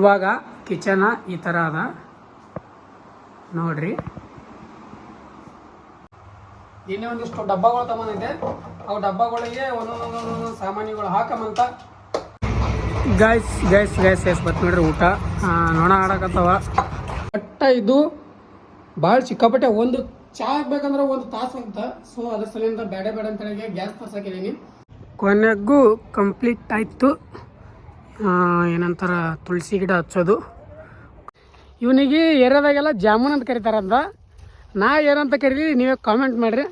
ಇವಾಗ ಕಿಚನ ಈ ಥರ ಅದ. ನೋಡ್ರಿ. ಇನ್ನೇ ಒಂದಿಷ್ಟು ಡಬ್ಬಗಳು ತಗೊಂಡಿದ್ದೆ. ಅವು ಡಬ್ಬಗಳಿಗೆ ಒಂದೊಂದೊಂದೊಂದೊಂದು ಸಾಮಾನ್ಯಗಳು ಹಾಕಮಂತ. Guys guys guys guys but ನೋಡ್ರಿ ಊಟ. ನೋಣ ಆಡಕತ್ತವ ಒಟ್ಟ ಇದು ಭಾಳ ಸಿಕ್ಕಾಪಟ್ಟೆ ಒಂದು ಚಾ ಹಾಕ್ಬೇಕಂದ್ರೆ ಒಂದು ತಾಸು ಅಂತ. ಸೊ ಅದ್ರ ಸಲಿಂದ ಬೇಡ ಬೇಡ ಅಂತ ಹೇಳಿ ಗ್ಯಾಸ್ ತರ್ಸಾಕಿದ್ದೀನಿ ಕೊನೆಗೂ ಕಂಪ್ಲೀಟ್ ಆಯಿತು. ಏನಂತಾರ, ತುಳಸಿ ಗಿಡ ಹಚ್ಚೋದು. ಇವನಿಗೆ ಏರಿಯಾದಾಗೆಲ್ಲ ಜಾಮೂನ್ ಅಂತ ಕರೀತಾರಂತ. ನಾ ಏನಂತ ಕರೀಲಿ, ನೀವೇ ಕಾಮೆಂಟ್ ಮಾಡ್ರಿ.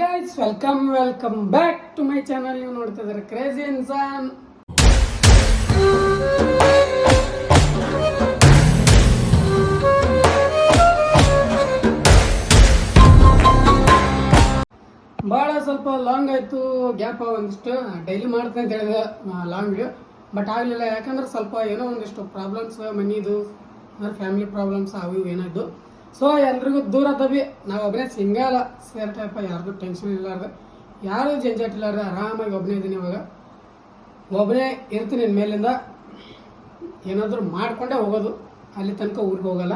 Guys welcome welcome back to my channel ನೀವು ನೋಡ್ತಾ ಇದ್ದಾರೆ ಕ್ರೇಜಿ ಇನ್ಸಾನ್ ಭಾಳ ಸ್ವಲ್ಪ ಲಾಂಗ್ ಆಯಿತು ಗ್ಯಾಪ್ ಒಂದಿಷ್ಟು. ಡೈಲಿ ಮಾಡ್ತೀನಿ ಅಂತ ಹೇಳಿದೆ ಲಾಂಗ್ ಬಟ್ ಆಗಲಿಲ್ಲ, ಯಾಕಂದ್ರೆ ಸ್ವಲ್ಪ ಏನೋ ಒಂದಿಷ್ಟು ಪ್ರಾಬ್ಲಮ್ಸ್ ಮನಿದು, ಅಂದ್ರೆ ಫ್ಯಾಮಿಲಿ ಪ್ರಾಬ್ಲಮ್ಸ್ ಅವು ಇವು ಏನಾದ್ದು ಸೊ ಎಲ್ರಿಗೂ ದೂರ ತಬಿ ನಾವು ಒಬ್ಬನೇ ಸಿಂಗಲ್ ಸೇರ್ ಟೈಪ ಯಾರ್ದು ಟೆನ್ಷನ್ ಇರಲಾರ್ದು ಯಾರು ಜಂಜಾಟ್ ಇಲ್ಲಾರ್ದು, ಆರಾಮಾಗಿ ಒಬ್ಬನೇ ಇದ್ದೀನಿ ಇವಾಗ. ಒಬ್ಬನೇ ಇರ್ತೀನಿ ಮೇಲಿಂದ. ಏನಾದರೂ ಮಾಡಿಕೊಂಡೇ ಹೋಗೋದು. ಅಲ್ಲಿ ತನಕ ಊರಿಗೆ ಹೋಗಲ್ಲ.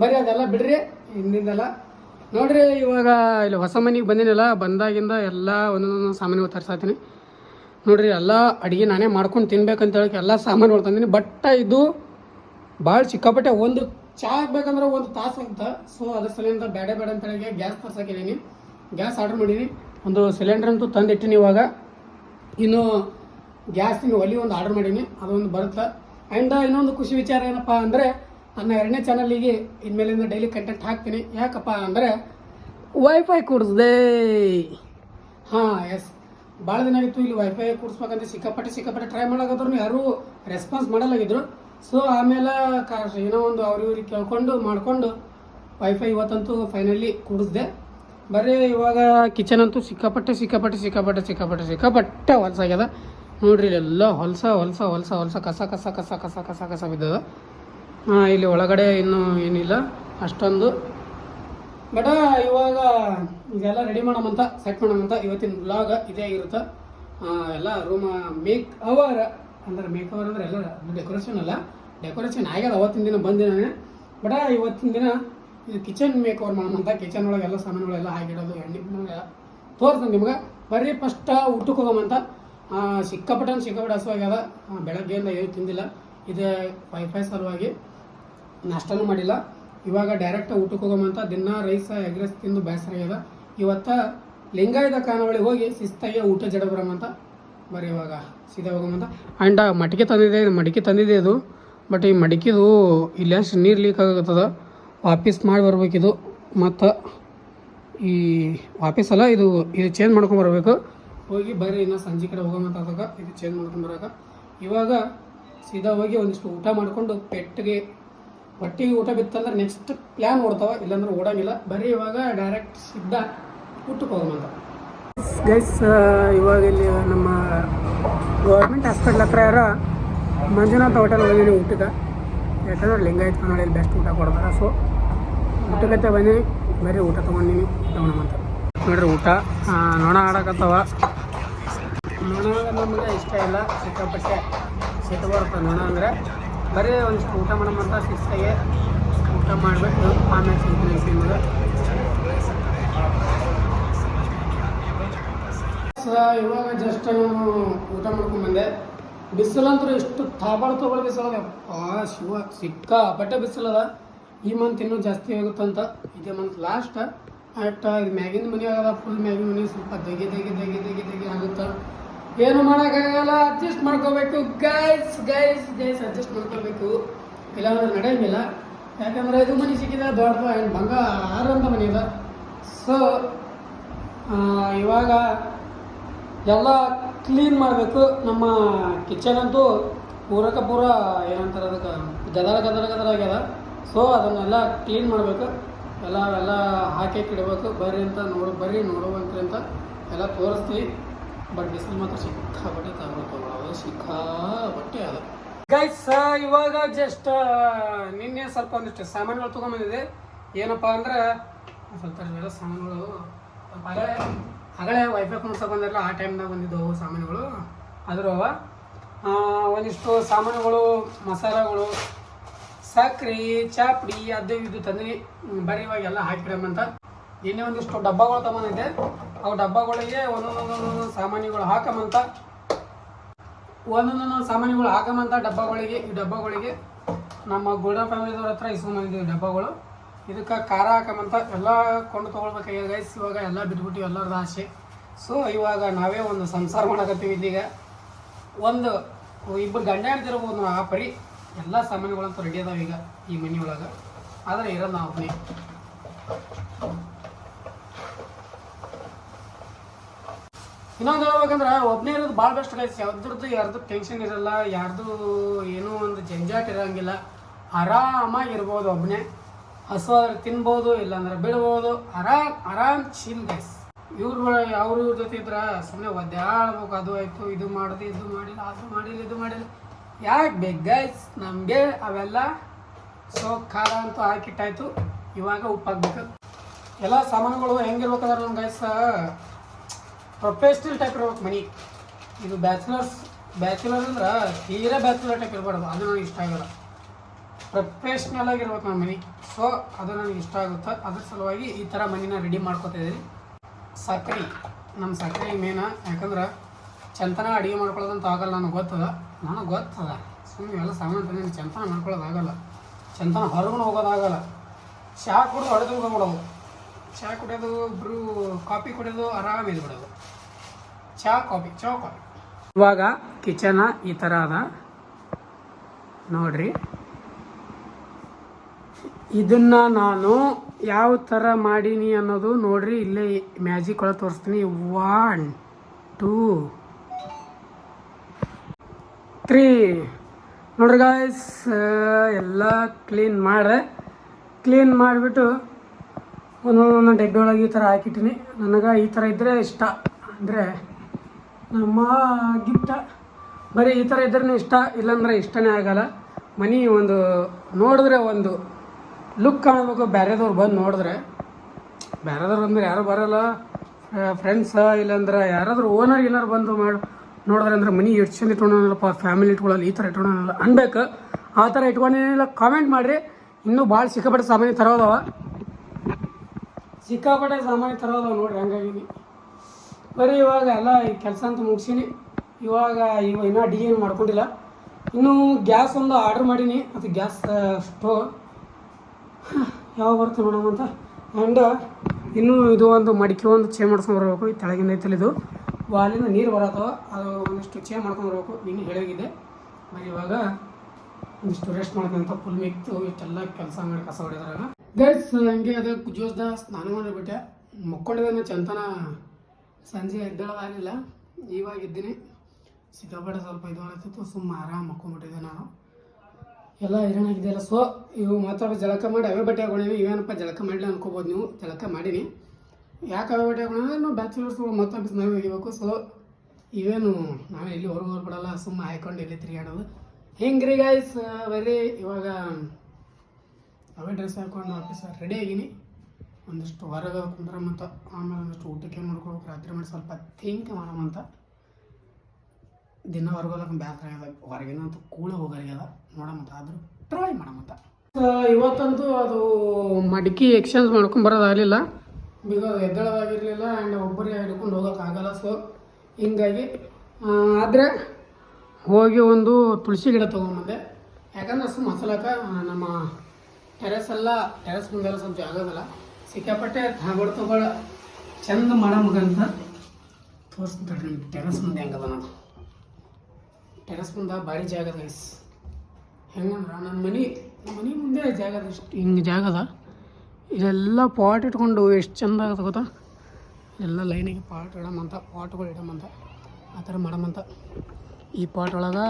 ಬರೀ ಅದೆಲ್ಲ ಬಿಡ್ರಿ, ಹಿಂದಿಂದೆಲ್ಲ. ನೋಡ್ರಿ, ಇವಾಗ ಇಲ್ಲಿ ಹೊಸ ಮನೆಗೆ ಬಂದಿನಲ್ಲ, ಬಂದಾಗಿಂದ ಎಲ್ಲ ಒಂದೊಂದೊಂದು ಸಾಮಾನುಗಳು ತರ್ಸಾತೀನಿ ನೋಡ್ರಿ, ಎಲ್ಲ ಅಡುಗೆ ನಾನೇ ಮಾಡ್ಕೊಂಡು ತಿನ್ಬೇಕಂತ ಹೇಳಕ್ಕೆ ಎಲ್ಲ ಸಾಮಾನುಗಳು ತಂದೀನಿ. ಬಟ್ ಇದು ಭಾಳ ಸಿಕ್ಕಾಪಟ್ಟೆ ಒಂದು ಚಾ ಹಾಕ್ಬೇಕಂದ್ರೆ ಒಂದು ತಾಸು ಅಂತ. ಸೊ ಅದ್ರ ಸಲಿಂದ ಬೇಡ ಬೇಡ ಅಂತ ಹೇಳಿ ಗ್ಯಾಸ್ ತರ್ಸಾಕಿದ್ದೀನಿ ಗ್ಯಾಸ್ ಆರ್ಡರ್ ಮಾಡೀನಿ. ಒಂದು ಸಿಲಿಂಡರ್ ಅಂತೂ ತಂದಿಟ್ಟಿನಿ ಇವಾಗ. ಇನ್ನು ಗ್ಯಾಸ್ ಒಲಿ ಒಂದು ಆರ್ಡರ್ ಮಾಡೀನಿ. ಅದೊಂದು ಬರುತ್ತೆ? ಆ್ಯಂಡ್ ಇನ್ನೊಂದು ಖುಷಿ ವಿಚಾರ ಏನಪ್ಪ ಅಂದರೆ ನನ್ನ ಎರಡನೇ ಚಾನಲಿಗೆ ಇನ್ಮೇಲಿಂದ ಡೈಲಿ ಕಂಟೆಂಟ್ ಹಾಕ್ತೀನಿ. ಯಾಕಪ್ಪ ಅಂದರೆ ವೈಫೈ ಕೂಡಿಸ್ದೆ. ಹಾಂ ಎಸ್ ಭಾಳ ದಿನ ಆಗಿತ್ತು ಇಲ್ಲಿ ವೈಫೈ ಕೂಡಿಸ್ಬೇಕಂತ ಸಿಕ್ಕಾಪಟ್ಟೆ ಸಿಕ್ಕಾಪಟ್ಟೆ ಟ್ರೈ ಮಾಡೋಕ್ಕಾದ್ರೂ ಯಾರೂ ರೆಸ್ಪಾನ್ಸ್ ಮಾಡಲಾಗಿದ್ರು ಸೊ ಆಮೇಲೆ ಕಾ ಏನೋ ಒಂದು ಅವ್ರ ಇವ್ರಿಗೆ ಕೇಳ್ಕೊಂಡು ಮಾಡಿಕೊಂಡು ವೈಫೈ ಇವತ್ತಂತೂ ಫೈನಲಿ ಕೂಡಿಸ್ದೆ. ಬರೀ ಇವಾಗ ಕಿಚನ್ ಅಂತೂ ಸಿಕ್ಕಾಪಟ್ಟೆ ಸಿಕ್ಕಾಪಟ್ಟೆ ಸಿಕ್ಕಾಪಟ್ಟೆ ಸಿಕ್ಕಾಪಟ್ಟೆ ಸಿಕ್ಕಾಪಟ್ಟೆ ಹೊಲಸಾಗ್ಯದ. ನೋಡ್ರಿ ಎಲ್ಲ ಹೊಲಸ ಹೊಲಸ ಹೊಲಸ ಹೊಲಸ ಕಸ ಕಸ ಕಸ ಕಸ ಕಸ ಕಸ ಬಿದ್ದದ. ಇಲ್ಲಿ ಒಳಗಡೆ ಇನ್ನೂ ಏನಿಲ್ಲ, ಅಷ್ಟೊಂದು. ಬಡ, ಇವಾಗ ಇದೆಲ್ಲ ರೆಡಿ ಮಾಡೋಮಂತ ಸೆಟ್ ಮಾಡೋಮಂತ ಇವತ್ತಿನ ಬ್ಲಾಗ್ ಇದೇ ಆಗಿರುತ್ತೆ ಎಲ್ಲ ರೂಮ್ ಮೇಕ್ ಅವರ್ ಅಂದ್ರೆ ಮೇಕ್ ಅವರ್ ಅಂದ್ರೆ ಎಲ್ಲ ಡೆಕೋರೇಷನ್ ಅಲ್ಲ. ಡೆಕೋರೇಷನ್ ಆಗ್ಯದ ಅವತ್ತಿನ ದಿನ ಬಂದಿನೇ ಬಟ ಇವತ್ತಿನ ದಿನ ಇದು ಕಿಚನ್ ಮೇಕ್ ಓವರ್ ಮಾಡೋಮಂತ ಕಿಚನ್ ಒಳಗೆ ಎಲ್ಲ ಸಾಮಾನುಗಳೆಲ್ಲ ಹಾಕಿಡೋದು, ಎಣ್ಣೆ ತೋರಿಸ್ತೀನಿ ನಿಮ್ಗೆ. ಬರ್ರಿ ಫಸ್ಟ್ ಊಟಕ್ಕೆ ಹೋಗೋಮಂತ ಸಿಕ್ಕಾಪಟ್ಟೆ ಸಿಕ್ಕಾಪಟ್ಟೆ ಹಸುವಾಗ್ಯದ. ಬೆಳಗ್ಗೆಯಿಂದ ಏನು ತಿಂದಿಲ್ಲ. ಇದು ವೈಫೈ ಸಲುವಾಗಿ. ನಾಷ್ಟನೂ ಮಾಡಿಲ್ಲ. ಇವಾಗ ಡೈರೆಕ್ಟ್ ಊಟಕ್ಕೆ ಹೋಗೋಮಂತ ದಿನ ರೈಸ್ ಎಗ್ ರೈಸ್ ತಿಂದು ಬೇಸರ ಆಗ್ಯದ. ಇವತ್ತ ಲಿಂಗಾಯತ ಖಾನವಳಿಗೆ ಹೋಗಿ ಶಿಸ್ತಾಗಿ ಊಟ ಜಡ ಬರೋಮಂತ ಬರೀ ಇವಾಗ ಸೀದಾ ಹೋಗೋಮಂತ. ಆ್ಯಂಡ್ ಮಡಿಕೆ ತಂದಿದೆ ಮಡಿಕೆ ತಂದಿದೆ ಇದು. ಬಟ್ ಈ ಮಡಿಕೆದು ಇಲ್ಲೇ ನೀರು ಲೀಕ್ ಆಗತ್ತದ ವಾಪಸ್ ಮಾಡಿ ಬರ್ಬೇಕಿದು. ಮತ್ತು ಈ ವಾಪಸ್ ಅಲ್ಲ, ಇದು ಇದು ಚೇಂಜ್ ಮಾಡ್ಕೊಂಡು ಬರಬೇಕು. ಹೋಗಿ ಬರ್ರಿ, ಇನ್ನು ಸಂಜೆ ಕಡೆ ಹೋಗೋಮಂತ ಅದಾಗ ಇದು ಚೇಂಜ್ ಮಾಡ್ಕೊಂಡು ಬರಾಕ. ಇವಾಗ ಸೀದಾ ಹೋಗಿ ಒಂದಿಷ್ಟು ಊಟ ಮಾಡಿಕೊಂಡು ಪೆಟ್ಟಿಗೆ ಹೊಟ್ಟಿಗೆ ಊಟ ಬಿತ್ತಂದ್ರೆ ನೆಕ್ಸ್ಟ್ ಪ್ಲ್ಯಾನ್ ಓಡ್ತಾವ, ಇಲ್ಲಾಂದ್ರೆ ಓಡಂಗಿಲ್ಲ. ಬರೀ ಇವಾಗ ಡೈರೆಕ್ಟ್ ಸಿದ್ಧ ಊಟಕ್ಕೆ ಹೋಗೋಮಂತ ಗೈಸ್ ಇವಾಗ ಇಲ್ಲಿ ನಮ್ಮ ಗೌರ್ಮೆಂಟ್ ಹಾಸ್ಪಿಟ್ಲ್ ಹತ್ರ ಯಾರ ಮಂಜುನಾಥ ಹೋಟೆಲ್ ಬಂದಿನಿ ಊಟಕ್ಕೆ. ಯಾಕಂದ್ರೆ ಲಿಂಗಾಯತ್ ಕನ್ನಡ ಬೆಸ್ಟ್ ಊಟ ಕೊಡ್ತಾರೆ. ಸೊ ಊಟಕ್ಕೆ ಬನ್ನಿ, ಬರೀ ಊಟ ತೊಗೊಂಡಿನಿ ಅಂತ. ನೋಡ್ರಿ ಊಟ. ನೊಣ ಆಡಕತ್ತವ. ನೋಣ ನಮಗೆ ಇಷ್ಟ ಇಲ್ಲ. ಸಿಕ್ಕಾಪಟ್ಟೆ ಸಿಟ್ಟು ಬರುತ್ತೆ ನೋಣ ಅಂದರೆ. ಬರೀ ಒಂದು ಊಟ ಮಾಡಮಂತ ಶಿಸ್ತಾಗೆ ಊಟ ಮಾಡಬೇಕು ಆಮೇಲೆ ಸಿಗ್ತೀನಿ ನಿಮಗೆ ಇವಾಗ ಜಸ್ಟ್ ನಾನು ಊಟ ಮಾಡ್ಕೊಂಡ್ಬಂದೆ ಬಿಸಿಲಂತೂ ಎಷ್ಟು ತಾಬಾಳ ತಗೊಳ್ ಬಿಸಿಲದ ಆ ಶಿವ ಸಿಕ್ಕಾಪಟ್ಟೆ ಬಿಸಿಲದ ಈ ಮಂತ್ ಇನ್ನೂ ಜಾಸ್ತಿ ಆಗುತ್ತಂತ ಇದೇ ಮಂತ್ ಲಾಸ್ಟ್ ಬಟ್ ಇದು ಮ್ಯಾಗಿನ ಮನೆ ಆಗದ ಫುಲ್ ಮ್ಯಾಗಿನ ಮನೆ ಸ್ವಲ್ಪ ದಗಿ ದಗಿ ದಗಿ ದಗಿ ದಗಿ ಆಗುತ್ತೆ? ಏನು ಮಾಡೋಕ್ಕಾಗಲ್ಲ ಅಡ್ಜಸ್ಟ್ ಮಾಡ್ಕೋಬೇಕು. ಗೈಸ್ ಗೈಸ್ ಗೈಸ್ ಅಡ್ಜಸ್ಟ್ ಮಾಡ್ಕೋಬೇಕು. ಇಲ್ಲಾಂದ್ರೆ ನಡೆಯಂಗಿಲ್ಲ ಯಾಕಂದ್ರೆ ಇದು ಮನೆ ಸಿಕ್ಕಿದೆ ದೊಡ್ಡ ಆ್ಯಂಡ್ ಬಂಗ ಆರಂತ ಮನೆ ಇದೆ ಸೊ ಇವಾಗ ಎಲ್ಲ ಕ್ಲೀನ್ ಮಾಡಬೇಕು. ನಮ್ಮ ಕಿಚನ್ ಅಂತೂ ಪೂರಕ ಪೂರ ಏನಂತಾರೆ ಅದಕ್ಕೆ, ಗದರ ಗದರ ಗದರ ಆಗ್ಯದ. ಸೊ ಅದನ್ನೆಲ್ಲ ಕ್ಲೀನ್ ಮಾಡಬೇಕು. ಎಲ್ಲ ಎಲ್ಲ ಹಾಕಿ ಇಡಬೇಕು ಬರ್ರಿ ಅಂತ ನೋಡಿ, ಬರ್ರಿ ನೋಡುವಂತ್ರಿ ಅಂತ ಎಲ್ಲ ತೋರಿಸ್ತೀವಿ. ಬಟ್ ಬಿಸಿಲು ಮಾತ್ರ ಸಿಕ್ಕಾಬಟ್ಟೆ ತಗೊಳ್ಳೋದು ಸಿಕ್ಕಾಬಟ್ಟೆ ಅದು ಗೈಸ್ ಇವಾಗ ಜಸ್ಟ್ ನಿನ್ನೆ ಸ್ವಲ್ಪ ಒಂದಿಷ್ಟು ಸಾಮಾನುಗಳು ತೊಗೊಂಬಂದಿದೆ ಏನಪ್ಪ ಅಂದ್ರೆ, ಸ್ವಲ್ಪ ಎಲ್ಲ ಸಾಮಾನುಗಳು ಆಗಲೇ ವೈಫೈ ಕುಣಿಸೋ ಬಂದಿರಲ್ಲ, ಆ ಟೈಮ್ನಾಗ ಬಂದಿದ್ದವು ಸಾಮಾನುಗಳು. ಆದರೂ ಅವ ಒಂದಿಷ್ಟು ಸಾಮಾನುಗಳು, ಮಸಾಲಗಳು, ಸಕ್ರೆ, ಚಾಪುಡಿ, ಅದು ಇದು ತಂದ್ರಿ ಬರೀ ಇವಾಗೆಲ್ಲ ಹಾಕಿಡಮಂತ ಇನ್ನೇ ಒಂದಿಷ್ಟು ಡಬ್ಬಗಳು ತಗೊಂಡಿದ್ದೆ, ಅವು ಡಬ್ಬಗಳಿಗೆ ಒಂದೊಂದೊಂದೊಂದು ಸಾಮಾನುಗಳು ಹಾಕಮಂತ, ಒಂದೊಂದೊಂದು ಸಾಮಾನುಗಳು ಹಾಕಮಂತ ಡಬ್ಬಗಳಿಗೆ, ಈ ಡಬ್ಬಗಳಿಗೆ ನಮ್ಮ ಗೋಡ ಫ್ಯಾಮಿಲಿದವ್ರ ಹತ್ರ ಇಸ್ಕೊಂಬಂದಿದ್ದೀವಿ ಡಬ್ಬಗಳು. ಇದಕ್ಕೆ ಖಾರ ಹಾಕಮಂತ ಎಲ್ಲ ಕೊಂಡು ತೊಗೊಳ್ಬೇಕಾಗಿದೆ ಗೈಸ್ ಇವಾಗ ಎಲ್ಲ ಬಿಟ್ಬಿಟ್ಟು ಎಲ್ಲರದ ಆಸೆ. ಸೊ ಇವಾಗ ನಾವೇ ಒಂದು ಸಂಸಾರ ಮಾಡಕತ್ತೀವಿ ಇಲ್ಲಿಗ. ಒಂದು ಇಬ್ಬರು ಗಂಡ ಹಿಡ್ದಿರ್ಬೋದು ನಾವು ಆ ಪರಿ, ಎಲ್ಲ ಸಾಮಾನುಗಳಂತೂ ರೆಡಿ ಅದಾವ ಈಗ ಈ ಮನೆಯೊಳಗೆ. ಆದರೆ ಇರೋದು ನಾವು ಇನ್ನೊಂದು ಹೇಳ್ಬೇಕಂದ್ರೆ ಒಬ್ಬನೇ ಇರೋದು ಭಾಳ ಬೆಸ್ಟ್ ಗೈಸ್ ಯಾವ್ದ್ರದ್ದು ಯಾರ್ದು ಟೆನ್ಷನ್ ಇರಲ್ಲ, ಯಾರ್ದು ಏನೂ ಒಂದು ಜಂಜಾಟ್ ಇರೋಂಗಿಲ್ಲ. ಆರಾಮಾಗಿ ಇರ್ಬೋದು ಒಬ್ಬನೇ ಹಸುವಾದ್ರೆ ತಿನ್ಬೋದು, ಇಲ್ಲಾಂದ್ರೆ ಬಿಡ್ಬೋದು ಆರಾಮ್ ಆರಾಮ್ ಚಿಲ್ ಗೈಸ್ ಇವ್ರು ಅವ್ರ ಇವ್ರ ಜೊತೆ ಇದ್ರ ಸುಮ್ಮನೆ ಒದ್ದಾಡ್ಬೇಕು. ಅದು ಆಯ್ತು, ಇದು ಮಾಡಿದೆ, ಇದು ಮಾಡಿಲ್ಲ, ಅದು ಮಾಡಿಲ್ಲ, ಇದು ಮಾಡಿಲ್ಲ. ಯಾಕೆ ಬೇಕು ಗೈಸ್ ನಮಗೆ ಅವೆಲ್ಲ ಸೊ ಖಾರ ಅಂತೂ ಹಾಕಿಟ್ಟಾಯ್ತು. ಇವಾಗ ಉಪ್ಪು ಹಾಕ್ಬೇಕು ಎಲ್ಲ ಸಾಮಾನುಗಳು ಹೆಂಗಿರ್ಬೇಕಂದ್ರೆ ನಮ್ಮ ಗೈಸ್ ಪ್ರೊಫೆಷ್ನಲ್ ಟೈಪ್ ಇರ್ಬೇಕು ಮನಿ. ಇದು ಬ್ಯಾಚುಲರ್ಸ್ ಬ್ಯಾಚುಲರ್ ಅಂದ್ರೆ ತೀರಾ ಬ್ಯಾಚುಲರ್ ಟೈಪ್ ಇರಬಾರ್ದು, ಅದು ನನಗೆ ಇಷ್ಟ ಆಗಲ್ಲ. ಪ್ರೊಫೆಷ್ನಲ್ ಆಗಿರ್ಬೇಕು ನಮ್ಮ ಮನೆ. ಸೊ ಅದು ನನಗೆ ಇಷ್ಟ ಆಗುತ್ತೆ. ಅದ್ರ ಸಲುವಾಗಿ ಈ ಥರ ಮನಿನ ರೆಡಿ ಮಾಡ್ಕೊತಿದ್ದೀನಿ ಸಕ್ರೆ. ನಮ್ಮ ಸಕ್ರೆ ಮೇನ, ಯಾಕಂದ್ರೆ ಚಂತನ ಅಡುಗೆ ಮಾಡ್ಕೊಳ್ಳೋದಂತ ಆಗಲ್ಲ, ನನಗೆ ಗೊತ್ತದ? ನನಗೆ ಗೊತ್ತದ. ಸುಮ್ಮನೆ ಎಲ್ಲ ಸಾಮಾನು ಚಂತನ ಚಂತನ ಮಾಡ್ಕೊಳ್ಳೋದಾಗಲ್ಲ ಚಂತನ ಹೊರಗೂ ಹೋಗೋದಾಗಲ್ಲ ಚಹಾ ಕುಡಿದು ಹೊಡೆದು ಬಿಡೋದು ಚಹಾ ಕುಡಿಯೋದು ಬ್ರೂ ಕಾಫಿ ಕುಡಿಯೋದು ಆರಾಮ ಇದು ಬಿಡೋದು ಚಹಾ, ಕಾಫಿ ಚಹಾ, ಕಾಫಿ. ಇವಾಗ ಕಿಚನ ಈ ಥರ ಅದ. ನೋಡ್ರಿ. ಇದನ್ನ ನಾನು ಯಾವ ಥರ ಮಾಡೀನಿ ಅನ್ನೋದು ನೋಡ್ರಿ, ಇಲ್ಲೇ ಮ್ಯಾಜಿಕ್ ಒಳಗೆ ತೋರಿಸ್ತೀನಿ. ಒನ್ ಟೂ ತ್ರೀ ನೋಡ್ರಿ ಗಾಯ್ಸ್ ಎಲ್ಲ ಕ್ಲೀನ್ ಮಾಡಿ. ಕ್ಲೀನ್ ಮಾಡಿಬಿಟ್ಟು ಒಂದೊಂದೊಂದು ಡಬ್ಬೆ ಒಳಗೆ ಈ ಥರ ಹಾಕಿಟ್ಟಿನಿ. ನನಗೆ ಈ ಥರ ಇದ್ದರೆ ಇಷ್ಟ. ಅಂದರೆ ನಮ್ಮ ಗಿಫ್ಟ ಬರೀ ಈ ಥರ ಇದ್ರೂ ಇಷ್ಟ. ಇಲ್ಲಾಂದ್ರೆ ಇಷ್ಟನೇ ಆಗಲ್ಲ. ಮನೆ ಒಂದು ನೋಡಿದ್ರೆ ಒಂದು ಲುಕ್ ಕಾಣಬೇಕು. ಬೇರೆದವ್ರು ಬಂದು ನೋಡಿದ್ರೆ. ಬೇರೆದವ್ರು ಅಂದ್ರೆ ಯಾರು ಬರಲ್ಲ. ಫ್ರೆಂಡ್ಸ ಇಲ್ಲಾಂದ್ರೆ ಯಾರಾದರೂ ಓನರ್ ಏನಾರು ಬಂದು ಮಾಡಿ, ನೋಡಿದ್ರೆ ಅಂದ್ರೆ ಮನೆ ಎಷ್ಟು ಚಂದ ಇಟ್ಕೊಂಡಲ್ಲಪ್ಪ ಫ್ಯಾಮಿಲಿ ಇಟ್ಕೊಳ್ಳಲ್ಲ. ಈ ಥರ ಇಟ್ಕೊಳ್ಳಲ್ಲ ಅನ್ಬೇಕು. ಆ ಥರ ಇಟ್ಕೊಂಡೇನಿಲ್ಲ ಕಾಮೆಂಟ್ ಮಾಡಿರಿ. ಇನ್ನೂ ಭಾಳ ಸಿಕ್ಕಾಪಟ್ಟೆ ಸಾಮಾನ್ಯ ತರೋದವ. ಸಿಕ್ಕಾಪಟ್ಟೆ ಸಾಮಾನ್ಯ ತರೋದವ ನೋಡ್ರಿ, ಹಂಗಾಗಿನಿ. ಬರೀ ಇವಾಗ ಎಲ್ಲ ಈ ಕೆಲಸ ಅಂತ ಮುಗಿಸೀನಿ. ಇವಾಗ ಇವ ಇನ್ನೂ ಅಡಿಗೆ ಏನು ಮಾಡ್ಕೊಂಡಿಲ್ಲ. ಇನ್ನೂ ಗ್ಯಾಸ್ ಒಂದು ಆರ್ಡ್ರ್ ಮಾಡೀನಿ. ಅದು ಗ್ಯಾಸ್ ಸ್ಟೋವ್ ಯಾವಾಗ ಬರುತ್ತೆ ಮೇಡಮ್ ಅಂತ. ಆ್ಯಂಡ್ ಇನ್ನೂ ಇದು ಒಂದು ಮಡಿಕೆ ಒಂದು ಚೇ ಮಾಡ್ಕೊಂಡು ಬರಬೇಕು. ಈ ಐತಲ್ಲ ಇದು. ವಾಲಿಂದ ನೀರು ಬರತ್ತವ ಅದು ಒಂದಿಷ್ಟು ಚೇ ಮಾಡ್ಕೊಂಡು ಬರಬೇಕು. ನಿನ್ನೆ ಹೇಳಿದೆ ಬರೀ ಇವಾಗ ಒಂದಿಷ್ಟು ರೆಸ್ಟ್ ಮಾಡ್ಕೊಂತ ಫುಲ್ ಮಿಕ್ತು ಇಷ್ಟೆಲ್ಲ ಕೆಲಸ ಮಾಡಿ ಕಸ ಹೊಡೆದ್ರಾಗ ಗೈಸ್ ಹಂಗೆ ಅದೇ ಜೋಸ್ದ ಸ್ನಾನ ಮಾಡಿಬಿಟ್ಟೆ. ಮಕ್ಕೊಂಡಿದ್ದಾನೆ ಚಂತನ. ಸಂಜೆ ಎದ್ದೇಳೋದಾಗಲಿಲ್ಲ ಇವಾಗ ಇದ್ದೀನಿ ಸಿಕ್ಕಾಪಟ್ಟೆ ಸ್ವಲ್ಪ ಇದು ಆಗ್ತಿತ್ತು ಸುಮ್ಮ ಆರಾಮ್ ಮಕ್ಕೊಂಡ್ಬಿಟ್ಟಿದ್ದೆ ನಾನು. ಎಲ್ಲ ಹೈರಾಣಾಗಿದೆಯಲ್ಲ ಸೊ ಇವು ಮಾತಾಡೋ ಜಳಕ ಮಾಡಿ ಅವೇ ಬಟ್ಟೆ ಹಾಕೊಂಡಿವಿ ಇವೇನಪ್ಪ ಜಳಕ ಮಾಡಲಿ ಅನ್ಕೋಬೋದು ನೀವು. ಜಳಕ ಮಾಡೀನಿ. ಯಾಕೆ ಅವೇ ಬಟ್ಟೆ ಹಾಕೊಂಡ್ರೆ ನಾವು ಬ್ಯಾಚುಲರ್ಸ್ಗಳು ಮತ್ತೆ ಸ್ನಾನ ನಾವೇ ಒಗಿಬೇಕು ಸೊ ಇವೇನು, ನಾವೇ ಇಲ್ಲಿ ಹೊರಗೆ ಹೋಗ್ಬಿಡಲ್ಲ. ಸುಮ್ಮನೆ ಹಾಕೊಂಡು ಇಲ್ಲಿ ತಿರುಗಾಡೋದು ಹೆಂಗ್ರಿ ಗಾಯ್ಸ್ ಬರೀ ಇವಾಗ ಅವೇ ಡ್ರೆಸ್ ಹಾಕೊಂಡು ಆಫೀಸ್ ರೆಡಿ ಆಗಿನಿ. ಒಂದಿಷ್ಟು ಹೊರಗೆ ಮತ್ತು ಆಮೇಲೆ ಒಂದಿಷ್ಟು ಊಟಕ್ಕೆ ಮಾಡ್ಕೋಬೇಕು ರಾತ್ರಿ ಮಾಡಿ ಸ್ವಲ್ಪ ಥಿಂಕ್ ಮಾಡಮಂತ ದಿನ ಹೊರಗೋಲಕ್ಕೆ ಬ್ಯಾಸರ ಆಗ್ಯದ. ಹೊರಗಿನ ಅಂತ ಕೂಳ ಹೋಗಲ್ಗ್ಯದ ನೋಡಮಂತ ಆದರೂ ಟ್ರೈ ಮಾಡಮಂತ ಇವತ್ತಂತೂ ಅದು ಮಡಿಕೆ ಎಕ್ಸ್ಚೇಂಜ್ ಮಾಡ್ಕೊಂಡು ಬರೋದಾಗಲಿಲ್ಲ. ಬಿಕಾಸ್ ಎದ್ದೇಳೋದಾಗಿರಲಿಲ್ಲ ಆ್ಯಂಡ್ ಒಬ್ಬರೇ ಹಿಡ್ಕೊಂಡು ಹೋಗೋಕ್ಕಾಗಲ್ಲ ಸೊ ಹಿಂಗಾಗಿ ಆದರೆ ಹೋಗಿ ಒಂದು ತುಳಸಿ ಗಿಡ ತೊಗೊಂಬಂದೆ ಯಾಕಂದ್ರೆ ಸುಮ್ಮ ಮಸಾಲಕ ನಮ್ಮ ಟೆರೆಸ್ ಎಲ್ಲ ಟೆರೆಸ್ ಮುಂದೆಲ್ಲ ಸ್ವಲ್ಪ ಜಾಗದಲ್ಲ ಸಿಕ್ಕಾಪಟ್ಟೆ ತಗೊಳ್ ತಗೊಳ ಚಂದ ಮಾಡಮಗಂತ ತೋರಿಸ್ತಾರೆ ನಿಮ್ಗೆ ಟೆರೆಸ್ ಮುಂದೆ ಹೆಂಗದ ನಾನು ಟೆರೆಸ್ ಮುಂದೆ ಭಾರಿ ಜಾಗ ಅದ ಗೈಸ್ ಹೆಂಗಂದ್ರೆ ನನ್ನ ಮನೆ ಮನೆ ಮುಂದೆ ಜಾಗ ಅದ ಇಷ್ಟು ಹಿಂಗೆ ಜಾಗ ಅದ. ಇದೆಲ್ಲ ಪಾಟ್ ಇಟ್ಕೊಂಡು ಎಷ್ಟು ಚಂದ ಆಗತ್ತೆ ಗೊತ್ತಾ? ಎಲ್ಲ ಲೈನಿಗೆ ಪಾಟ್ ಇಡಮಂತ, ಪಾಟ್ಗಳು ಇಡಮಂತ. ಆ ಥರ ಮಾಡಮಂತ. ಈ ಪಾಟ್ ಒಳಗೆ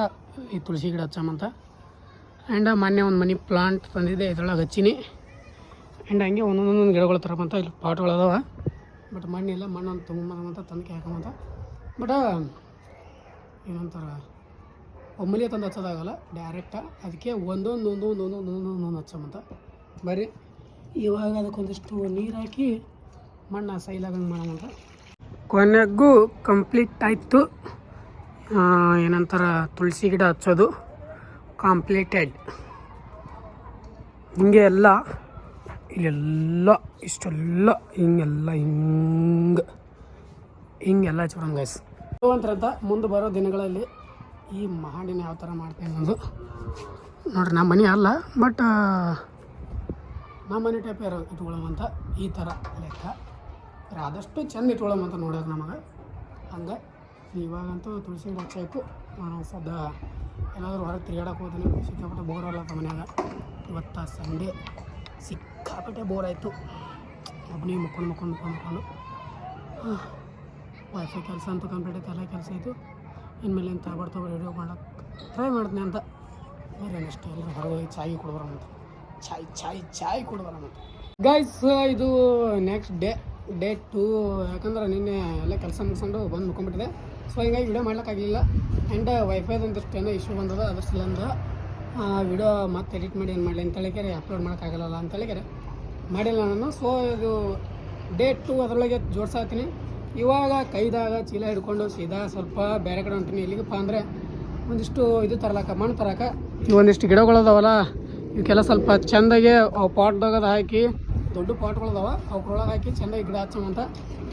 ಈ ತುಳಸಿ ಗಿಡ ಹಚ್ಚಮಂತ. ಆ್ಯಂಡ್ ಮೊನ್ನೆ ಒಂದು ಮನಿ ಪ್ಲಾಂಟ್ ತಂದಿದ್ದೆ ಇದ್ರೊಳಗೆ ಹಚ್ಚೀನಿ. ಆ್ಯಂಡ್ ಹಂಗೆ ಒಂದೊಂದೊಂದೊಂದು ಗಿಡಗಳು ತರಮಂತ ಇಲ್ಲಿ ಪಾಟ್ಗಳು ಅದಾವ. ಬಟ್ ಮಣ್ಣಿಲ್ಲ ಮಣ್ಣನ್ನು ತುಂಬಂತ ತಂದಕ್ಕೆ ಹಾಕಮಂತ ಬಟ್ ಏನಂತಾರೆ ಒಮ್ಮಲಿಯ ತಂದು ಹಚ್ಚೋದಾಗಲ್ಲ ಡೈರೆಕ್ಟ ಅದಕ್ಕೆ ಒಂದೊಂದು ಒಂದೊಂದು ಒಂದೊಂದು ಒಂದೊಂದು ಹಚ್ಚಮಂತ ಬರೀ ಇವಾಗ ಅದಕ್ಕೊಂದಿಷ್ಟು ನೀರು ಹಾಕಿ ಮಣ್ಣು ಸೈಲಾಗಂಗೆ ಮಾಡೋಣ ಕೊನೆಗೂ ಕಂಪ್ಲೀಟ್ ಆಯಿತು. ಏನಂತಾರ, ತುಳಸಿ ಗಿಡ ಹಚ್ಚೋದು. ಕಂಪ್ಲೀಟೆಡ್. ಹಿಂಗೆ ಎಲ್ಲ, ಇಲ್ಲೆಲ್ಲ, ಇಷ್ಟೆಲ್ಲ, ಹಿಂಗೆಲ್ಲ, ಹಿಂಗೆ, ಹಿಂಗೆಲ್ಲ ಹಚ್ಬಿಡೋಣ ಗೈಸ್ ಅಂತ ಮುಂದೆ ಬರೋ ದಿನಗಳಲ್ಲಿ ಈ ಮಹಾಡಿನ ಯಾವ ಥರ ಮಾಡ್ತೀನಿ ಅನ್ನೋದು ನೋಡ್ರಿ, ನಮ್ಮ ಮನೆ ಅಲ್ಲ ಬಟ್ ನಮ್ಮ ಮನೆ ಟೈಪ್ ಇರೋ ಇಟ್ಕೊಳ್ಳೋಮಂತ ಈ ಥರ ಲೆಕ್ಕ. ಆದಷ್ಟು ಚೆಂದ ಇಟ್ಕೊಳ್ಳೋಮಂತ ನೋಡೋದು ನಮಗೆ. ಹಂಗೆ ಇವಾಗಂತೂ ತುಳಸಿ ಗಿಡ ಸದಾ ಎಲ್ಲಾದರೂ ಹೊರಗೆ ತಿರುಗಾಡಕ್ಕೆ ಹೋಗ್ತೀನಿ ಸಿಕ್ಕಾಪಟ್ಟೆ ಬೋರ್ ಅಲ್ಲ ಮನ್ಯಾಗ. ಇವತ್ತು ಸಂಡೇ ಸಿಕ್ಕಾಪಟ್ಟೆ ಬೋರ್ ಆಯಿತು. ಒಬ್ಬನೇ ಮುಕ್ಕೊಂಡು ಮುಕ್ಕೊಂಡು ಮುಕ್ಕೊಂಡು ಮುಕ್ಕೊಂಡು. ವೈಫೈ ಕೆಲಸ ಅಂತೂ ಕಂಪ್ಲೀಟ್ ಆಯ್ತು, ಎಲ್ಲ ಕೆಲಸ ಆಯಿತು. ಇನ್ಮೇಲೆ ಏನು ತಗೊಂಡು ತಗೊಳ್ ವಿಡಿಯೋ ಟ್ರೈ ಮಾಡ್ತೀನಿ ಅಂತ. ಬೇರೆ ಅಷ್ಟು ಎಲ್ಲರೂ ಹೊರಗೆ ಚಾಯ್ ಅಂತ. ಚಾಯ್ ಚಾಯ್ ಚಾಯ್ ಕುಡ್ಬರಂತ ಗೈಸ್ ಇದು ನೆಕ್ಸ್ಟ್ ಡೇ ಡೇ ಟೂ ಯಾಕಂದ್ರೆ ನಿನ್ನೆ ಎಲ್ಲ ಕೆಲಸ ಮುಗಿಸ್ಕೊಂಡು ಬಂದು ಮುಕ್ಕೊಂಬಿಟ್ಟಿದೆ ಸೊ ಹಿಂಗಾಗಿ ವಿಡಿಯೋ ಮಾಡ್ಲಿಕ್ಕಾಗಲಿಲ್ಲ. ಆ್ಯಂಡ್ ವೈಫೈದು ಒಂದಿಷ್ಟು ಏನೋ ಇಶ್ಯೂ ಬಂದದ, ಅದ್ರ ಸಲಿಂದ ವಿಡಿಯೋ ಮತ್ತೆ ಎಡಿಟ್ ಮಾಡಿ ಏನು ಮಾಡಲಿ ಅಂತ ಹೇಳಿಕೆರೆ ಅಪ್ಲೋಡ್ ಮಾಡೋಕ್ಕಾಗಲ್ಲ ಅಂತ ಹೇಳಿ ಮಾಡಿಲ್ಲ ನಾನು. ಸೊ ಇದು ಡೇ ಟು ಅದರೊಳಗೆ ಜೋಡ್ಸಾತೀನಿ. ಇವಾಗ ಕೈದಾಗ ಚೀಲ ಹಿಡ್ಕೊಂಡು ಸೀದಾ ಸ್ವಲ್ಪ ಬೇರೆ ಕಡೆ ಹೊಂಟೀನಿ. ಎಲ್ಲಿಗಪ್ಪ ಅಂದರೆ, ಒಂದಿಷ್ಟು ಇದು ತರಲಾಕ, ಮಣ್ಣು ತರಕ ಒಂದಿಷ್ಟು ಗಿಡಗಳು ಅದಾವಲ್ಲ ಇವಕ್ಕೆಲ್ಲ ಸ್ವಲ್ಪ ಚೆಂದಾಗೆ ಅವು ಪಾಟ್ದಾಗ ಹಾಕಿ, ದೊಡ್ಡ ಪಾಟ್ಗಳದಾವ ಅವ್ರೊಳಗೆ ಹಾಕಿ ಚೆಂದಾಗಿ ಗಿಡ ಹಚ್ಚಮಂತ.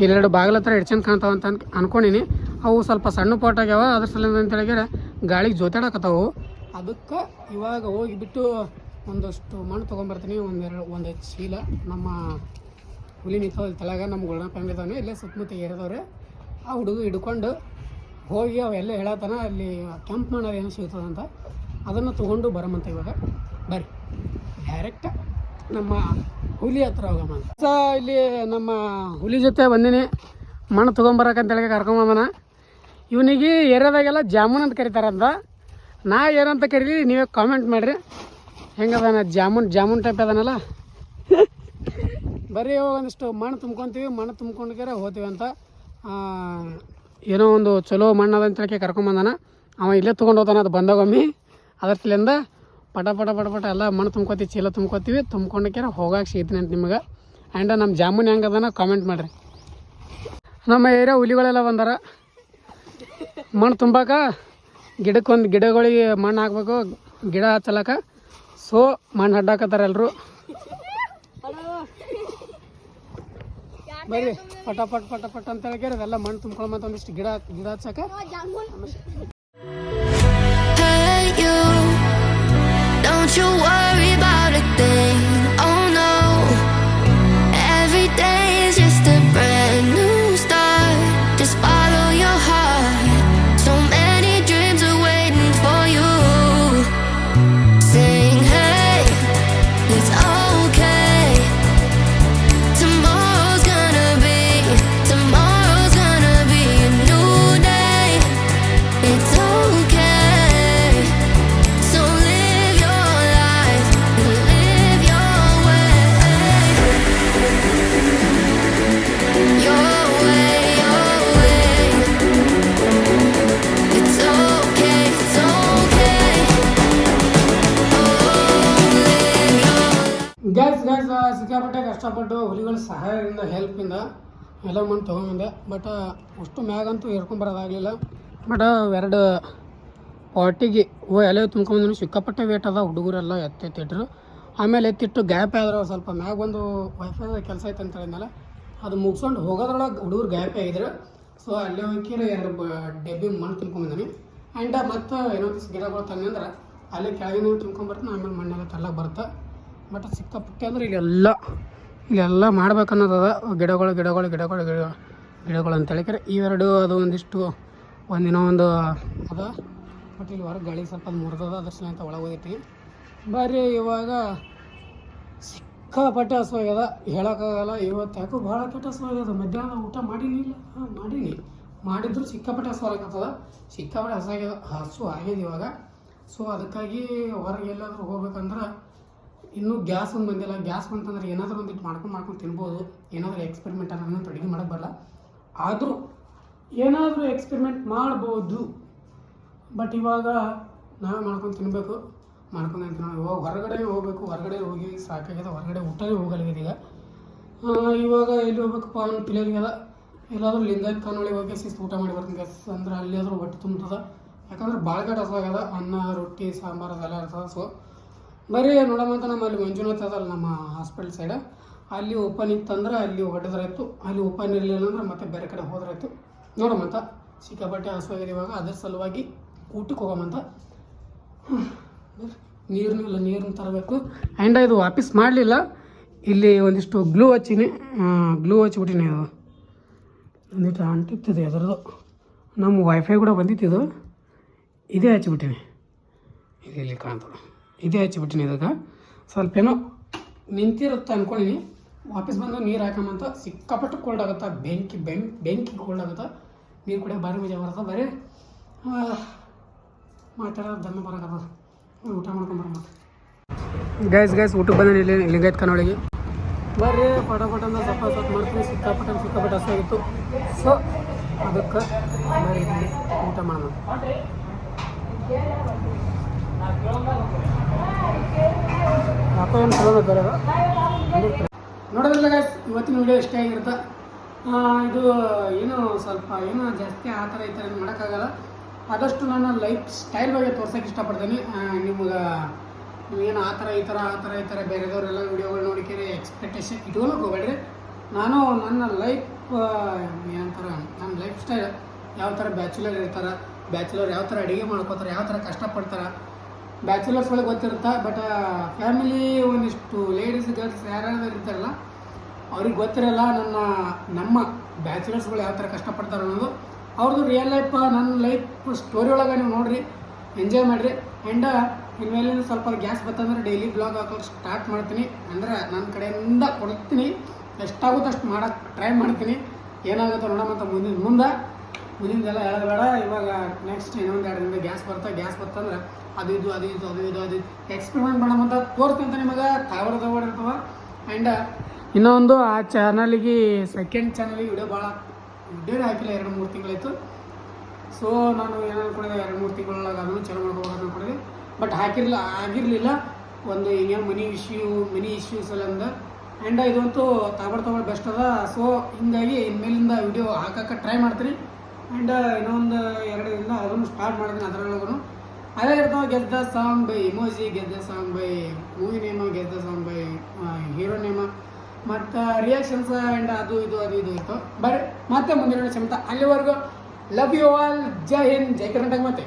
ಇಲ್ಲೆರಡು ಬಾಗಿಲ ಹತ್ರ ಎಷ್ಟು ಚೆಂದ ಕಾಣ್ತಾವ ಅಂತ ಅನ್ಕ, ಅನ್ಕೊಂಡಿನಿ. ಅವು ಸ್ವಲ್ಪ ಸಣ್ಣ ಆಗ್ಯಾವ ಅದ್ರ ಸಲಿಂದ ಅಂತ ಹೇಳಿದ್ರೆ ಗಾಳಿಗೆ ಜೊತಾಡಕತ್ತಾವು. ಅದಕ್ಕೆ ಇವಾಗ ಹೋಗಿಬಿಟ್ಟು ಒಂದಷ್ಟು ಮಣ್ಣು ತೊಗೊಂಬರ್ತೀನಿ, ಒಂದೆರಡು, ಒಂದು ಚೀಲ. ನಮ್ಮ ಹುಲಿ ನಿಂತಾವ ತಳಗ ನಮ್ಮ ಗುಣ ಫ್ಯಾಮಿಲಿ ಇದಾವೆ ಇಲ್ಲೇ ಸುತ್ತಮುತ್ತ ಏರಿದವ್ರೆ. ಆ ಹುಡುಗ ಹಿಡ್ಕೊಂಡು ಹೋಗಿ ಅವೆಲ್ಲ ಹೇಳತ್ತಾನ ಅಲ್ಲಿ ಕೆಂಪು ಮಾಡೋದು ಏನು ಸಿಗ್ತದಂತ ಅದನ್ನು ತೊಗೊಂಡು ಬರಮಂತ ಇವಾಗ. ಬರ್ರಿ. ಡೈರೆಕ್ಟ್ ನಮ್ಮ ಹುಲಿ ಹತ್ರ ಹೋಗಮ್ಮ ಸ, ಇಲ್ಲಿ ನಮ್ಮ ಹುಲಿ ಜೊತೆ ಬಂದಿನಿ. ಮಣ್ಣು ತೊಗೊಂಬರಕಂತೇಳಿ ಕರ್ಕೊಂಬಂದನ ಇವನಿಗೆ ಏರಿಯಾದಾಗೆಲ್ಲ ಜಾಮೂನ್ ಅಂತ ಕರೀತಾರಂತ. ನಾ ಏನಂತ ಕರೀಲಿ, ನೀವೇ ಕಾಮೆಂಟ್ ಮಾಡಿರಿ. ಹೆಂಗದಾನ ಜಾಮೂನ್ ಜಾಮೂನ್ ಟೈಪ್ ಅದಾನಲ್ಲ? ಬರೀ ಒಂದಿಷ್ಟು ಮಣ್ಣು ತುಂಬ್ಕೊತೀವಿ, ಮಣ್ಣು ತುಂಬ್ಕೊಂಡ್ರೆ ಹೋತೀವಿ ಅಂತ. ಏನೋ ಒಂದು ಚಲೋ ಮಣ್ಣು ಅದ ಅಂತೇಳಿ ಕರ್ಕೊಂಬಂದಾನ ಅವ ಇಲ್ಲೇ ತೊಗೊಂಡು ಹೋತಾನ ಅದು ಬಂದಾಗೊಮ್ಮೆ. ಅದ್ರ ಪಟ ಪಟ ಪಟ ಪಟ ಎಲ್ಲ ಮಣ್ಣು ತುಂಬ್ಕೊತೀವಿ, ಚೀಲ ತುಂಬ್ಕೊತೀವಿ. ತುಂಬ್ಕೊಂಡಕ್ಕೆರ ಹೋಗಕ್ಕೆ ಸಿಗ್ತೀನಿ ಅಂತ ನಿಮ್ಗೆ. ಆ್ಯಂಡ್ ನಮ್ಮ ಜಾಮೂನ್ ಹೆಂಗೆ ಕಾಮೆಂಟ್ ಮಾಡಿರಿ. ನಮ್ಮ ಏರಿಯಾ ಹುಲಿಗಳೆಲ್ಲ ಬಂದಾರ. ಮಣ್ಣು ತುಂಬಾಕ ಗಿಡಕ್ಕೊಂದು ಗಿಡಗಳಿಗೆ ಮಣ್ಣು ಹಾಕ್ಬೇಕು, ಗಿಡ ಹಚ್ಚಲಕ. ಸೊ, ಮಣ್ಣು ಅಡ್ಡಾಕತ್ತಾರ ಎಲ್ಲರೂ ಬರ್ರಿ, ಪಟ ಪಟ ಪಟ ಪಟ ಅಂತ ಹೇಳಿದ್ರೆ ಅದೆಲ್ಲ ಮಣ್ಣು ತುಂಬ್ಕೊಳ್ಳೋ ಒಂದಿಷ್ಟು ಗಿಡ ಗಿಡ ಹಚ್ಚಕ. ಕಷ್ಟಪಟ್ಟು ಹುಲಿಗಳ ಸಹಾಯದಿಂದ ಹೆಲ್ಪಿಂದ ಎಲ್ಲ ಮಣ್ಣು ತೊಗೊಂಬಂದೆ ಬಟ್ ಅಷ್ಟು ಮ್ಯಾಗಂತೂ ಏರ್ಕೊಂಬರೋದಾಗಲಿಲ್ಲ ಬಟ್ ಎರಡು ಪಾಟಿಗೆ ಓ ಎಲೆ ತುಂಬ್ಕೊಂಡು ಸಿಕ್ಕಾಪಟ್ಟೆ ವೇಟ್ ಅದ ಹುಡುಗರೆಲ್ಲ ಎತ್ತೆತ್ತಿಟ್ರು ಆಮೇಲೆ ಎತ್ತಿಟ್ಟು ಗ್ಯಾಪ್ ಆದ್ರೆ ಸ್ವಲ್ಪ ಮ್ಯಾಗ ಒಂದು ವೈಫೈ ಕೆಲಸ ಐತೆ ಅಂತ ಹೇಳಿದ್ಮೇಲೆ ಅದು ಮುಗಿಸ್ಕೊಂಡು ಹೋಗೋದ್ರೊಳಗೆ ಹುಡುಗರು ಗ್ಯಾಪ್ ಆಗಿದ್ರು. ಸೊ ಅಲ್ಲೇ ಹೋಗಿ ಎರಡು ಬ, ಡಬ್ಬಿ ಮಣ್ಣು ತುಂಬ್ಕೊಂಬಂದಿನಿ ಆ್ಯಂಡ್ ಮತ್ತು ಏನೋ ಗಿಡಗಳು ತಂದೆ ಅಂದ್ರೆ, ಅಲ್ಲೇ ಕೆಳಗಿನ ತುಂಬ್ಕೊಂಬರ್ತೀನಿ ಆಮೇಲೆ ಮಣ್ಣೆಲ್ಲ ತರ್ಲಕ್ಕೆ ಬರುತ್ತೆ. ಬಟ್ ಸಿಕ್ಕಾಪಟ್ಟೆ ಅಂದ್ರೆ ಇಲ್ಲೆಲ್ಲ ಇಲ್ಲೆಲ್ಲ ಮಾಡ್ಬೇಕನ್ನೋದದ. ಗಿಡಗಳು ಗಿಡಗಳು ಗಿಡಗಳು, ಗಿಡ, ಗಿಡಗಳು ಅಂತ ಹೇಳಿಕರೆ ಇವೆರಡು ಅದು ಒಂದಿಷ್ಟು ಒಂದಿನ ಒಂದು ಅದ. ಬಟ್ ಇಲ್ಲಿ ಹೊರಗೆ ಗಾಳಿ ಸ್ವಲ್ಪ ಮುರಿದದ ಅದ್ರ ಅಂತ ಒಳಗೆ ಹೋಗಿರ್ತೀವಿ. ಬರ್ರಿ ಇವಾಗ ಸಿಕ್ಕಾಪಟ್ಟೆ ಹಸುವಾಗ್ಯದ. ಹೇಳೋಕ್ಕಾಗಲ್ಲ, ಇವತ್ತು ಯಾಕೋ ಭಾಳ ಕೆಟ್ಟ ಹಸುವಾಗ್ಯದ. ಮಧ್ಯಾಹ್ನ ಊಟ ಮಾಡಿರಲಿಲ್ಲ. ಹಾಂ, ಮಾಡೀನಿ. ಮಾಡಿದ್ರು ಸಿಕ್ಕಾಪಟ್ಟೆ ಹಸುವಾಗತ್ತದ ಸಿಕ್ಕಾಪಟ್ಟೆ ಹಸುವಾಗ್ಯದ ಹಸು ಆಗ್ಯದ ಇವಾಗ. ಸೊ ಅದಕ್ಕಾಗಿ ಹೊರಗೆ ಎಲ್ಲಾದರೂ ಹೋಗ್ಬೇಕಂದ್ರೆ ಇನ್ನೂ ಗ್ಯಾಸ್ ಒಂದು ಬಂದಿಲ್ಲ. ಗ್ಯಾಸ್ ಬಂತಂದ್ರೆ ಏನಾದರೂ ಒಂದಿಟ್ಟು ಮಾಡ್ಕೊಂಡು ಮಾಡ್ಕೊಂಡು ತಿನ್ಬೋದು. ಏನಾದರೂ ಎಕ್ಸ್ಪೆರಿಮೆಂಟ್ ಅನ್ನೋದು ಅಡುಗೆ ಮಾಡೋಕ್ಕೆ ಬರಲ್ಲ. ಆದರೂ ಏನಾದರೂ ಎಕ್ಸ್ಪೆರಿಮೆಂಟ್ ಮಾಡ್ಬೋದು. ಬಟ್ ಇವಾಗ ನಾವೇ ಮಾಡ್ಕೊಂಡು ತಿನ್ನಬೇಕು ಮಾಡ್ಕೊಂಡು ಅಂತ ಇವಾಗ ಹೊರಗಡೆ ಹೋಗ್ಬೇಕು. ಹೊರಗಡೆ ಹೋಗಿ ಸಾಕಾಗಿದೆ. ಹೊರಗಡೆ ಊಟವೇ ಹೋಗಲ್ಲ ಈಗ. ಇವಾಗ ಎಲ್ಲಿ ಹೋಗ್ಬೇಕಪ್ಪ ಅನ್ನೋ ತಿಳಿಯಲಿಲ್ಲ ಎಲ್ಲಾದರೂ ಲಿಂಗಾಯತ್ ಕಾನೊಳಗೆ ಹೋಗಿ ಸಿಸ್ತು ಊಟ ಮಾಡಿ ಬರ್ತೀನಿ. ಗ್ಯಾಸ್ ಅಂದ್ರೆ ಅಲ್ಲಿ ಆದರೂ ಹೊಟ್ಟೆ ತುಂಬ್ತದೆ. ಯಾಕಂದ್ರೆ ಭಾಳ ಹಸಾಗದ ಅನ್ನ, ರೊಟ್ಟಿ, ಸಾಂಬಾರು ಅದೆಲ್ಲ ಇರ್ತದೆ ಸೊ ಬರೀ ನೋಡಮಂತ ನಮ್ಮಲ್ಲಿ ಮಂಜುನಾಥ್ ಅದಲ್ಲ ನಮ್ಮ ಹಾಸ್ಪಿಟಲ್ ಸೈಡ ಅಲ್ಲಿ ಓಪನ್ ಇತ್ತಂದ್ರೆ ಅಲ್ಲಿ ಹೊಡೆದ್ರಾಯ್ತು ಅಲ್ಲಿ ಓಪನ್ ಇರಲಿಲ್ಲ ಅಂದ್ರೆ ಮತ್ತೆ ಬೇರೆ ಕಡೆ ಹೋದ್ರಾಯ್ತು. ನೋಡಮಂತ ಸಿಕ್ಕಾಪಟ್ಟೆ ಹಸುವಾಗಿದೆ ಇವಾಗ ಅದ್ರ ಸಲುವಾಗಿ ಊಟಕ್ಕೆ ಹೋಗಮಂತ ನೀರನ್ನೂ ಇಲ್ಲ ನೀರು ತರಬೇಕು. ಆ್ಯಂಡ್ ಇದು ವಾಪಸ್ ಮಾಡಲಿಲ್ಲ. ಇಲ್ಲಿ ಒಂದಿಷ್ಟು ಗ್ಲೂ ಹಚ್ಚೀನಿ. ಗ್ಲೂ ಹಚ್ಚಿಬಿಟ್ಟಿನಿ ಅದು ಒಂದಿಷ್ಟು ಅಂಟಿತ್ತಿದೆ ಅದರದ್ದು ನಮ್ಮ ವೈಫೈ ಕೂಡ ಬಂದಿತ್ತು ಇದು. ಇದೇ ಹಚ್ಚಿಬಿಟ್ಟಿನಿ. ಇಲ್ಲಿ ಇಲ್ಲಿ ಕಾಣ್ತದೆ. ಇದೇ ಹಚ್ಚಿಬಿಟ್ಟಿನಿ ಇದಕ್ಕೆ ಸ್ವಲ್ಪ ಏನೋ ನಿಂತಿರುತ್ತೆ ಅಂದ್ಕೊಂಡಿನಿ ವಾಪಸ್ ಬಂದು ನೀರು ಹಾಕೊಂಬಂತ ಸಿಕ್ಕಾಪಟ್ಟು ಕೋಲ್ಡ್ ಆಗುತ್ತೆ? ಬೆಂಕಿ ಬೆಂ ಬೆಂಕಿ ಕೋಲ್ಡ್ ಆಗುತ್ತೆ? ನೀರು ಕೂಡ ಬಾರಿ ಮಜಾ ಬರುತ್ತೆ. ಬರೀ ಮಾತಾಡೋದು ದಮ್ಮ ಬರೋಕದ ಊಟ ಮಾಡ್ಕೊಂಡು ಮತ್ತೆ ಗೈಸ್ ಗೈಸ್ ಊಟಕ್ಕೆ ಬಂದ ಇಲ್ಲಿ ಲಿಂಗಾಯತ್ ಕನ್ನಡಿಗೆ ಬರ್ರಿ ಪಟ ಪಟ ಅಂದ್ರೆ ಸ್ವಲ್ಪ ಸ್ವಲ್ಪ ಮಾಡ್ತೀನಿ. ಸಿಕ್ಕಾಪಟ್ಟೆ ಸಿಕ್ಕಾಪಟ್ಟೆ ಹಸಿವಾಗಿತ್ತು ಸೊ ಅದಕ್ಕೆ ಊಟ ಮಾಡೋಣ. ಏನು ಗೈಸ್ ಇವತ್ತಿನ ವಿಡಿಯೋ ಇಷ್ಟ ಆಗಿರುತ್ತೆ. ಇದು ಏನು ಸ್ವಲ್ಪ ಏನು ಜಾಸ್ತಿ ಆ ಥರ ಈ ಥರ ಏನು ಮಾಡೋಕ್ಕಾಗಲ್ಲ. ಆದಷ್ಟು ನಾನು ಲೈಫ್ ಸ್ಟೈಲ್ ಬಗ್ಗೆ ತೋರ್ಸೋಕೆ ಇಷ್ಟಪಡ್ತೀನಿ. ನಿಮ್ಗೆ ನೀವೇನು ಆ ಥರ ಈ ಥರ, ಆ ಥರ ಈ ಥರ ಬೇರೆದವರೆಲ್ಲ ವಿಡಿಯೋಗಳು ನೋಡಿಕೆ ಎಕ್ಸ್ಪೆಕ್ಟೇಷನ್ ಇಟ್ಕೊಳಕ್ಕೆ ಹೋಗ್ಬೇಡ್ರಿ ನಾನು ನನ್ನ ಲೈಫ್ ಏನಂತಾರೆ ನನ್ನ ಲೈಫ್ ಸ್ಟೈಲ್ ಯಾವ ಥರ ಬ್ಯಾಚುಲರ್ ಇರ್ತಾರೆ ಬ್ಯಾಚುಲರ್ ಯಾವ ಥರ ಅಡುಗೆ ಮಾಡ್ಕೋತಾರೆ, ಯಾವ ಥರ ಕಷ್ಟಪಡ್ತಾರೆ ಬ್ಯಾಚುಲರ್ಸ್ ಒಳಗೆ ಗೊತ್ತಿರುತ್ತೆ? ಬಟ್ ಫ್ಯಾಮಿಲಿ ಒಂದಿಷ್ಟು ಲೇಡೀಸ್ ಗರ್ಲ್ಸ್ ಯಾರ್ಯಾರು ಇರ್ತಾರಲ್ಲ, ಅವ್ರಿಗೆ ಗೊತ್ತಿರಲ್ಲ ನನ್ನ, ನಮ್ಮ ಬ್ಯಾಚುಲರ್ಸ್ಗಳು ಯಾವ ಥರ ಕಷ್ಟಪಡ್ತಾರೆ ಅನ್ನೋದು. ಅವ್ರದ್ದು ರಿಯಲ್ ಲೈಫ್ ನನ್ನ ಲೈಫ್ ಸ್ಟೋರಿ ಒಳಗೆ ನೀವು ನೋಡಿರಿ ಎಂಜಾಯ್ ಮಾಡಿರಿ. ಆ್ಯಂಡ್ ಇನ್ಮೇಲೆ ಸ್ವಲ್ಪ ಗ್ಯಾಸ್ ಬತ್ತಂದ್ರೆ ಡೈಲಿ ಬ್ಲಾಗ್ ಹಾಕೋಕ್ಕೆ ಸ್ಟಾರ್ಟ್ ಮಾಡ್ತೀನಿ. ಅಂದ್ರೆ ನನ್ನ ಕಡೆಯಿಂದ ಕೊಡ್ತೀನಿ. ಎಷ್ಟಾಗುತ್ತೋ ಅಷ್ಟು ಮಾಡೋಕ್ಕೆ ಟ್ರೈ ಮಾಡ್ತೀನಿ. ಏನಾಗುತ್ತೋ ಅಂತ ಮುಂದಿನ, ಮುಂದೆ, ಮುಂದಿನದೆಲ್ಲ ಹೇಳೋದು ಬೇಡ. ಇವಾಗ ನೆಕ್ಸ್ಟ್ ಇನ್ನೊಂದು ಎರಡು ದಿನ ಗ್ಯಾಸ್ ಬರ್ತಾ ಗ್ಯಾಸ್ ಬರ್ತಂದ್ರೆ ಅದು ಇದು ಅದು ಇದು ಅದು ಇದು, ಅದು ಎಕ್ಸ್ಪೆರಿಮೆಂಟ್ ಮಾಡೋಮಂತ ನಿಮಗೆ. ತಾವರ ತಗೊಂಡು ಇರ್ತವ ಆ್ಯಂಡ್ ಇನ್ನೊಂದು, ಆ ಚಾನಲಿಗೆ ಸೆಕೆಂಡ್ ಚಾನಲಿಗೆ ವಿಡಿಯೋ ಭಾಳ ವಿಡಿಯೋನೇ ಹಾಕಿಲ್ಲ, ಎರಡು ಮೂರು ತಿಂಗಳಾಯಿತು. ಸೊ ನಾನು ಏನು ಅನ್ಕೊಂಡಿದ್ದೆ, ಎರಡು ಮೂರು ತಿಂಗಳೊಳಗೆ ಅದನ್ನು ಚಾಲು ಮಾಡ್ಬೋದು ಅಂದ್ಕೊಂಡಿದ್ದೆ ಬಟ್ ಹಾಕಿರಲಿಲ್ಲ ಆಗಿರಲಿಲ್ಲ. ಒಂದು ಏನು ಮನಿ ಇಶ್ಯೂ ಮನಿ ಇಶ್ಯೂಸ್ ಅಂದ. ಆ್ಯಂಡ್ ಇದಂತೂ ತಗೊಂಡ್ ತಗೊಂಡು ಬೆಸ್ಟ್ ಅದ. ಸೊ ಹಿಂಗಾಗಿ ಇನ್ಮೇಲಿಂದ ವಿಡಿಯೋ ಹಾಕಕ್ಕೆ ಟ್ರೈ ಮಾಡ್ತೀನಿ. ಆ್ಯಂಡ್ ಇನ್ನೊಂದು ಎರಡರಿಂದ ದಿನ ಅದನ್ನು ಸ್ಟಾರ್ಟ್ ಮಾಡ್ತೀನಿ ಅದರೊಳಗೂ ಅದೇ ಇರ್ತಾವೆ ಗೆದ್ದ ಸಾಂಗ್ ಬೈ ಇಮೋಜಿ ಗೆದ್ದ ಸಾಂಗ್ ಬೈ ಮೂವಿ ನೇಮ ಗೆದ್ದ ಸಾಂಗ್ ಬೈ ಹೀರೋ ನೇಮ. ಮತ್ತು ರಿಯಾಕ್ಷನ್ಸ್ ಆ್ಯಂಡ್ ಅದು ಇದು ಅದು ಇದು ಇತ್ತು. ಬರೀ, ಮತ್ತೆ ಮುಂದಿನ ಕ್ಷಮತ ಅಲ್ಲಿವರೆಗೂ. Love you all Jai Hind. Jai Karnataka ಮತ್ತೆ